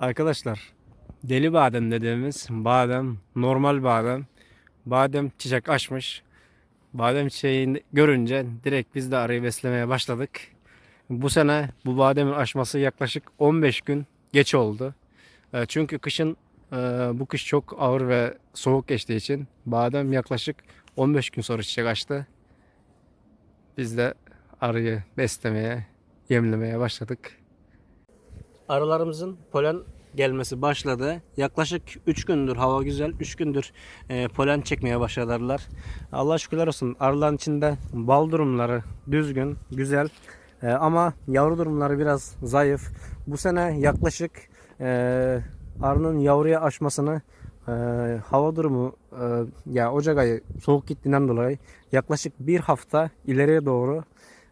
Arkadaşlar deli badem dediğimiz badem normal badem badem çiçek açmış. Badem çiçeğini görünce direkt biz de arıyı beslemeye başladık. Bu sene bu bademin açması yaklaşık 15 gün geç oldu. E, Çünkü kışın e, bu kış çok ağır ve soğuk geçtiği için badem yaklaşık 15 gün sonra çiçek açtı. Biz de arıyı beslemeye, yemlemeye başladık. Arılarımızın polen gelmesi başladı. Yaklaşık 3 gündür hava güzel. 3 gündür e, polen çekmeye başladı arılar. Allah şükürler olsun. Arıların içinde bal durumları düzgün, güzel. E, ama yavru durumları biraz zayıf. Bu sene yaklaşık e, arının yavruya açmasını e, hava durumu e, ya Ocak ayı soğuk gittiğinden dolayı yaklaşık bir hafta ileriye doğru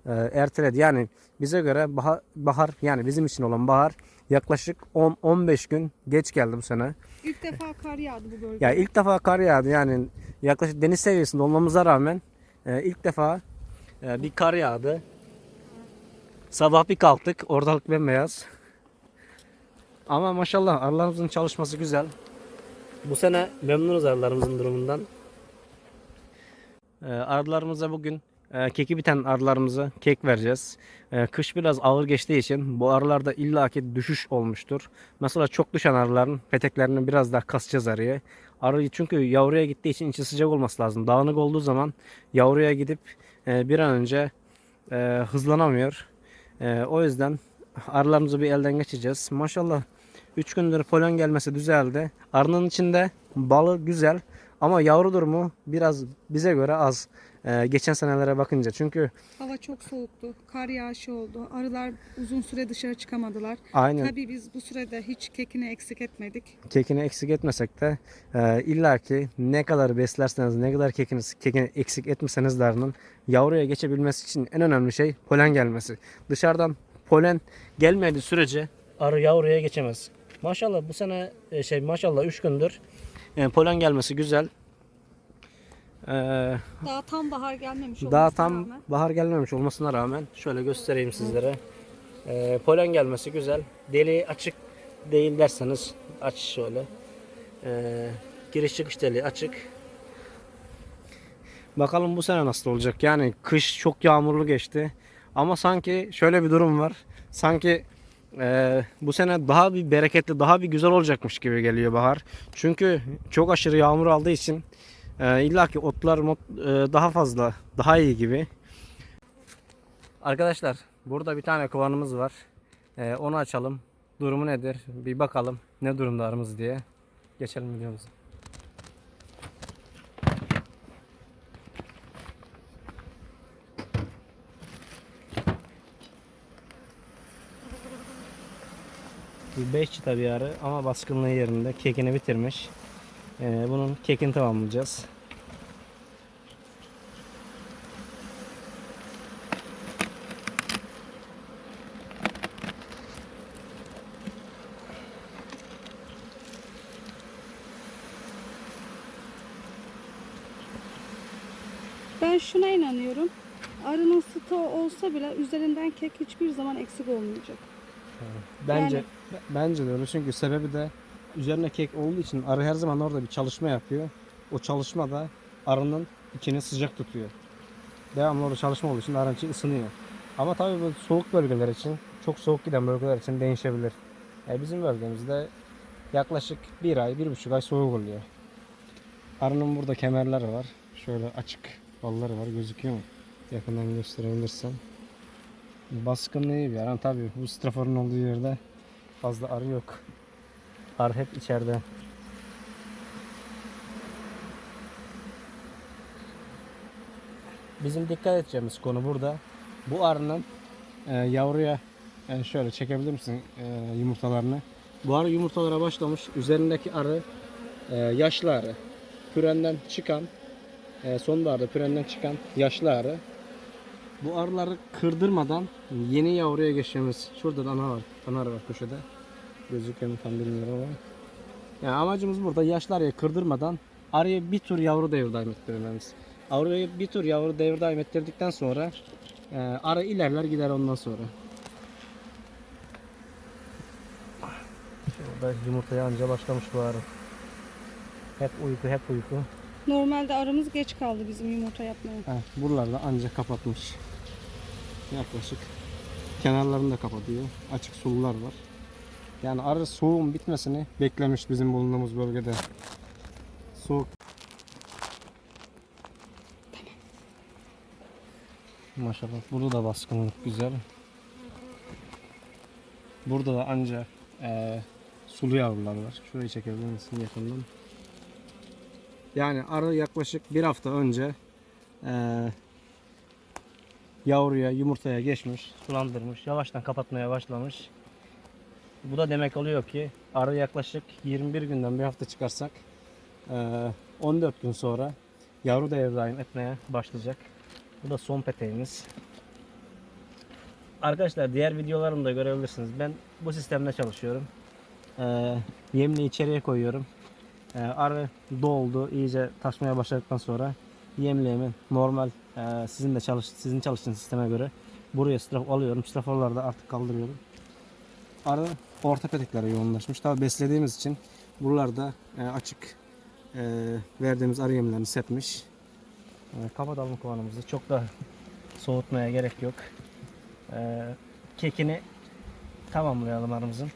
e, erteledi. Yani bize göre bahar, bahar yani bizim için olan bahar yaklaşık 10-15 gün geç geldi bu sene. İlk defa kar yağdı bu bölgede. Ya ilk defa kar yağdı yani yaklaşık deniz seviyesinde olmamıza rağmen e, ilk defa e, bir kar yağdı. Sabah bir kalktık ortalık bembeyaz. Ama maşallah arılarımızın çalışması güzel. Bu sene memnunuz arılarımızın durumundan. E, arılarımıza bugün e, keki biten arılarımıza kek vereceğiz. E, kış biraz ağır geçtiği için bu arılarda illaki düşüş olmuştur. Mesela çok düşen arıların peteklerini biraz daha kasacağız arıya. Arı çünkü yavruya gittiği için içi sıcak olması lazım. Dağınık olduğu zaman yavruya gidip e, bir an önce e, hızlanamıyor. E, o yüzden arılarımızı bir elden geçeceğiz. Maşallah 3 gündür polen gelmesi düzeldi. Arının içinde balı güzel ama yavru durumu biraz bize göre az. E, geçen senelere bakınca çünkü Hava çok soğuktu. Kar yağışı oldu. Arılar uzun süre dışarı çıkamadılar. aynen Tabii biz bu sürede hiç kekini eksik etmedik. kekini eksik etmesek de e, illaki ne kadar beslerseniz ne kadar kekiniz, kekini eksik etmeseniz de arının yavruya geçebilmesi için en önemli şey polen gelmesi. Dışarıdan polen gelmediği sürece arı yavruya geçemez. Maşallah bu sene e, şey maşallah 3 gündür e, polen gelmesi güzel. E, Daha tam bahar gelmemiş daha tam rağmen. bahar gelmemiş olmasına rağmen şöyle göstereyim sizlere. Ee, polen gelmesi güzel. Deliği açık değil derseniz aç şöyle. Ee, giriş çıkış deliği açık. Bakalım bu sene nasıl olacak. Yani kış çok yağmurlu geçti. Ama sanki şöyle bir durum var. Sanki e, bu sene daha bir bereketli, daha bir güzel olacakmış gibi geliyor bahar. Çünkü çok aşırı yağmur aldığı için e, illaki otlar mot- e, daha fazla, daha iyi gibi. Arkadaşlar burada bir tane kovanımız var. E, onu açalım. Durumu nedir? Bir bakalım ne durumda arımız diye. Geçelim videomuza. Bir 5 çıta bir arı ama baskınlığı yerinde kekini bitirmiş. E, bunun kekini tamamlayacağız. Ben şuna inanıyorum. Arının stoğu olsa bile üzerinden kek hiçbir zaman eksik olmayacak. Bence Yani- bence de öyle çünkü sebebi de üzerine kek olduğu için arı her zaman orada bir çalışma yapıyor. O çalışma da arının içini sıcak tutuyor. Devamlı orada çalışma olduğu için arının içi ısınıyor. Ama tabii bu soğuk bölgeler için, çok soğuk giden bölgeler için değişebilir. E bizim bölgemizde yaklaşık bir ay, bir buçuk ay soğuk oluyor. Arının burada kemerleri var. Şöyle açık balları var. Gözüküyor mu? Yakından gösterebilirsem. Baskınlığı iyi bir yer. Ama tabii bu straforun olduğu yerde fazla arı yok. Arı hep içeride. Bizim dikkat edeceğimiz konu burada. Bu arının e, yavruya yani şöyle çekebilir misin e, yumurtalarını? Bu arı yumurtalara başlamış. Üzerindeki arı e, yaşlı arı. Pürenden çıkan e, sonbaharda pürenden çıkan yaşlı arı. Bu arıları kırdırmadan yeni yavruya geçmemiz. Şurada da ana var. Ana var köşede. Gözüküyor mu tam bilmiyorum ama. Yani amacımız burada yaşlı arıyı kırdırmadan arıya bir tur yavru devir daim ettirmemiz. Arıya bir tur yavru devir daim ettirdikten sonra e, arı ilerler gider ondan sonra. Şurada yumurtaya anca başlamış bu arı. Hep uyku hep uyku. Normalde arımız geç kaldı bizim yumurta yapmaya. Ha, buralarda anca kapatmış. Yaklaşık. Kenarlarını da kapatıyor. Açık sulular var. Yani arı soğuğun bitmesini beklemiş bizim bulunduğumuz bölgede. Soğuk. Maşallah. Burada da baskınlık güzel. Burada da anca eee, sulu yavrular var. Şurayı çekebilir misin yakından? Yani arı yaklaşık bir hafta önce eee, yavruya, yumurtaya geçmiş, sulandırmış, yavaştan kapatmaya başlamış. Bu da demek oluyor ki arı yaklaşık 21 günden bir hafta çıkarsak eee, 14 gün sonra yavru devraim etmeye başlayacak. Bu da son peteğimiz. Arkadaşlar diğer videolarımda görebilirsiniz. Ben bu sistemde çalışıyorum. Eee yemini içeriye koyuyorum. Eee, arı doldu, iyice taşmaya başladıktan sonra yemliğimi normal eee, sizin de çalış sizin çalıştığınız sisteme göre buraya straf alıyorum. Straforları da artık kaldırıyorum. Arı orta peteklere yoğunlaşmış. Tabi beslediğimiz için buralarda eee, açık eee, verdiğimiz arı yemlerini sepmiş. Eee, kapatalım kovanımızı. Çok da soğutmaya gerek yok. Eee, kekini tamamlayalım arımızın.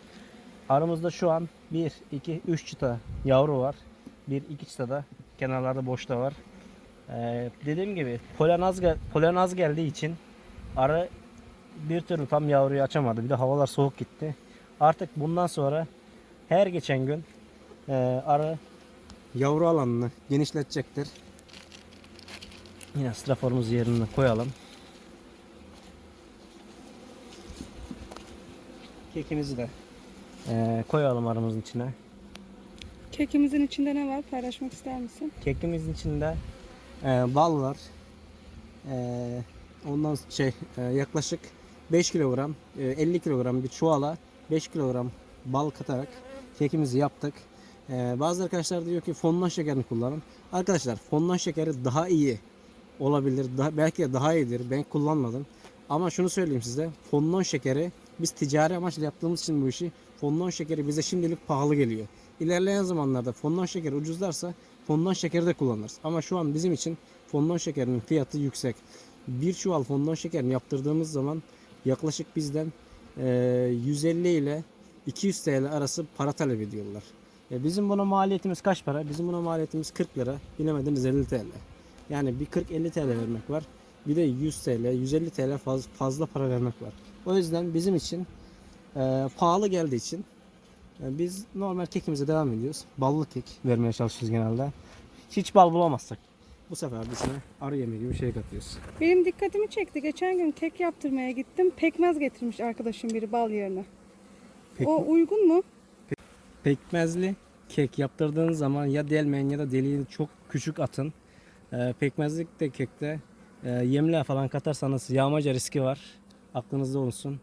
Aramızda şu an 1, 2, 3 çıta yavru var. 1, 2 çıta da kenarlarda boşta var. Ee, dediğim gibi polen az, polen az geldiği için arı bir türlü tam yavruyu açamadı. Bir de havalar soğuk gitti. Artık bundan sonra her geçen gün e, arı yavru alanını genişletecektir. Yine straforumuzu yerine koyalım. Kekimizi de e, koyalım aramızın içine. Kekimizin içinde ne var? Paylaşmak ister misin? Kekimizin içinde e, bal var. E, ondan şey e, yaklaşık 5 kilogram, e, 50 kilogram bir çuvala 5 kilogram bal katarak kekimizi yaptık. E, bazı arkadaşlar diyor ki fondant şekerini kullanın. Arkadaşlar fondant şekeri daha iyi olabilir. Daha, belki de daha iyidir. Ben kullanmadım. Ama şunu söyleyeyim size. Fondant şekeri biz ticari amaçla yaptığımız için bu işi fondant şekeri bize şimdilik pahalı geliyor. İlerleyen zamanlarda fondant şekeri ucuzlarsa fondant şekeri de kullanırız. Ama şu an bizim için fondant şekerinin fiyatı yüksek. Bir çuval fondant şekerini yaptırdığımız zaman yaklaşık bizden 150 ile 200 TL arası para talep ediyorlar. E, bizim buna maliyetimiz kaç para? Bizim buna maliyetimiz 40 lira. Bilemediniz 50 TL. Yani bir 40-50 TL vermek var. Bir de 100 TL, 150 TL faz, fazla para vermek var. O yüzden bizim için e, pahalı geldiği için e, biz normal kekimize devam ediyoruz. Ballı kek vermeye çalışıyoruz genelde. Hiç bal bulamazsak bu sefer içine arı yemeği gibi bir şey katıyoruz. Benim dikkatimi çekti. Geçen gün kek yaptırmaya gittim. Pekmez getirmiş arkadaşım biri bal yerine. Pek- O uygun mu? Pekmezli kek yaptırdığınız zaman ya delmeyin ya da deliğini çok küçük atın. Ee, pekmezlik de kekte e, yemle falan katarsanız yağmaca riski var. Aklınızda olsun.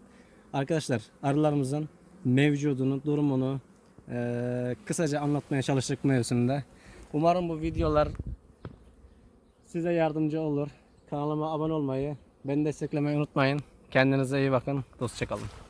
Arkadaşlar arılarımızın mevcudunu, durumunu e, kısaca anlatmaya çalıştık mevsimde. Umarım bu videolar size yardımcı olur. Kanalıma abone olmayı, beni desteklemeyi unutmayın. Kendinize iyi bakın. Hoşçakalın.